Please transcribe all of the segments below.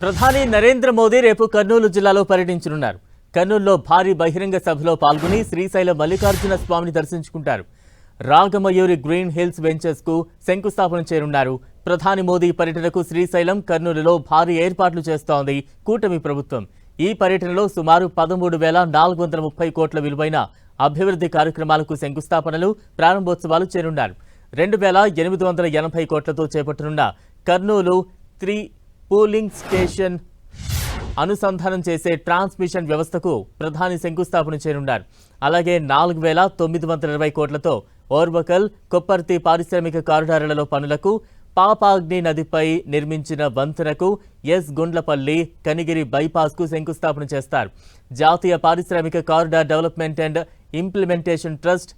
ప్రధాని నరేంద్ర మోదీ రేపు కర్నూలు జిల్లాలో పర్యటించనున్నారు. కర్నూలులో భారీ బహిరంగ సభలో పాల్గొని శ్రీశైల మల్లికార్జున స్వామిని దర్శించుకుంటారు. రాగమయూరి గ్రీన్ హిల్స్ వెంచర్స్కు శంకుస్థాపన చేరున్నారు. ప్రధాని మోదీ పర్యటనకు శ్రీశైలం కర్నూలులో భారీ ఏర్పాట్లు చేస్తోంది కూటమి ప్రభుత్వం. ఈ పర్యటనలో సుమారు పదమూడు వేల నాలుగు వందల ముప్పై కోట్ల విలువైన అభివృద్ధి కార్యక్రమాలకు శంకుస్థాపనలు ప్రారంభోత్సవాలు చేరున్నారు. రెండు వేల ఎనిమిది వందల ఎనభై కోట్లతో చేపట్టనున్న కర్నూలు త్రీ పూలింగ్ స్టేషన్ అనుసంధానం చేసే ట్రాన్స్మిషన్ వ్యవస్థకు ప్రధాని శంకుస్థాపన చేయనున్నారు. అలాగే నాలుగు వేల తొమ్మిది వందల ఇరవై కోట్లతో ఓర్వకల్ కొప్పర్తి పారిశ్రామిక కారిడార్లలో పనులకు పాపాగ్ని నదిపై నిర్మించిన వంతెనకు ఎస్. గుండ్లపల్లి కనిగిరి బైపాస్కు శంకుస్థాపన చేస్తారు. జాతీయ పారిశ్రామిక corridor development and implementation trust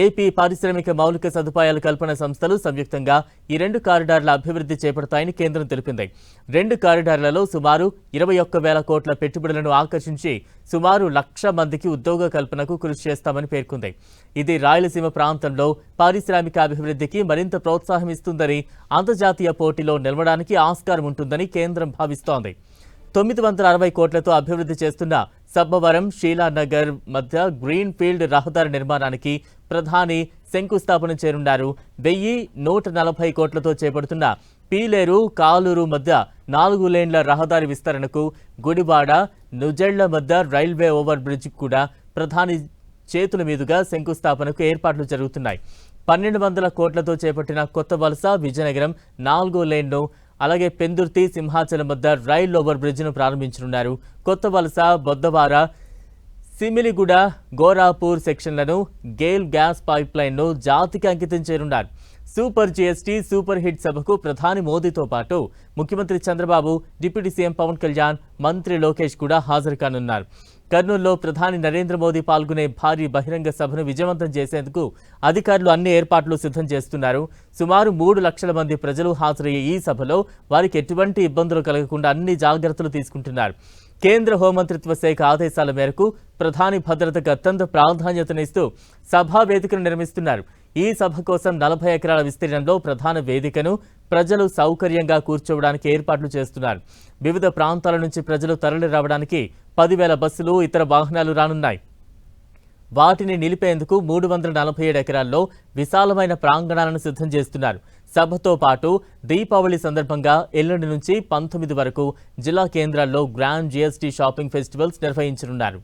AP పారిశ్రామిక మౌలిక సదుపాయాల కల్పన సంస్థలు సంయుక్తంగా ఈ రెండు కారిడార్ల అభివృద్ధి చేపడతాయని కేంద్రం తెలిపింది. రెండు కారిడార్లలో సుమారు ఇరవై ఒక్క వేల కోట్ల పెట్టుబడులను ఆకర్షించి సుమారు లక్ష మందికి ఉద్యోగ కల్పనకు కృషి చేస్తామని పేర్కొంది. ఇది రాయలసీమ ప్రాంతంలో పారిశ్రామిక అభివృద్ధికి మరింత ప్రోత్సాహం ఇస్తుందని అంతర్జాతీయ పోటీలో నిలవడానికి ఆస్కారం ఉంటుందని కేంద్రం భావిస్తోంది. తొమ్మిది వందల అరవై కోట్లతో అభివృద్ధి చేస్తున్న సబ్బవరం షీలానగర్ మధ్య గ్రీన్ ఫీల్డ్ రహదారి నిర్మాణానికి ప్రధాని శంకుస్థాపన చేరున్నారు వెయ్యి నూట నలభై కోట్లతో చేపడుతున్న పీలేరు కాలూరు మధ్య నాలుగు లేన్ల రహదారి విస్తరణకు గుడివాడ నుజెళ్ళ మధ్య రైల్వే ఓవర్ బ్రిడ్జ్ కూడా ప్రధాని చేతుల మీదుగా శంకుస్థాపనకు ఏర్పాట్లు జరుగుతున్నాయి. పన్నెండు వందల కోట్లతో చేపట్టిన కొత్త వలస విజయనగరం నాలుగో లేన్ను అలాగే పెందుర్తి సింహాచలం వద్ద రైల్ ఓవర్ బ్రిడ్జ్ను ప్రారంభించనున్నారు. కొత్త వలస బొద్దవార సిమిలిగూడ గోరాపూర్ సెక్షన్లను గేల్ గ్యాస్ పైప్ లైన్ను జాతికి అంకితం చేయనున్నారు. సూపర్ జీఎస్టీ సూపర్ హిట్ సభకు ప్రధాని మోదీతో పాటు ముఖ్యమంత్రి చంద్రబాబు డిప్యూటీ సీఎం పవన్ కళ్యాణ్ మంత్రి లోకేష్ కూడా హాజరు కానున్నారు. కర్నూలులో ప్రధాని నరేంద్ర మోదీ పాల్గొనే భారీ బహిరంగ సభను విజయవంతం చేసేందుకు అధికారులు అన్ని ఏర్పాట్లు సిద్ధం చేస్తున్నారు. సుమారు మూడు లక్షల మంది ప్రజలు హాజరయ్యే ఈ సభలో వారికి ఎటువంటి ఇబ్బందులు కలగకుండా అన్ని జాగ్రత్తలు తీసుకుంటున్నారు. కేంద్ర హోంమంత్రిత్వ శాఖ ఆదేశాల మేరకు ప్రధాని భద్రతకు అత్యంత ప్రాధాన్యతనిస్తూ సభా వేదికను నిర్మిస్తున్నారు. ఈ సభ కోసం నలభై ఎకరాల విస్తీర్ణంలో ప్రధాన వేదికను ప్రజలు సౌకర్యంగా కూర్చోవడానికి ఏర్పాట్లు చేస్తున్నారు. వివిధ ప్రాంతాల నుంచి ప్రజలు తరలి రావడానికి పదివేల బస్సులు ఇతర వాహనాలు రానున్నాయి. వాటిని నిలిపేందుకు మూడు వందల నలభై ఏడు ఎకరాల్లో విశాలమైన ప్రాంగణాలను సిద్ధం చేస్తున్నారు. సభతో పాటు దీపావళి సందర్భంగా ఎల్లుండి నుంచి పంతొమ్మిది వరకు జిల్లా కేంద్రాల్లో గ్రాండ్ జీఎస్టీ షాపింగ్ ఫెస్టివల్స్ నిర్వహించనున్నారు.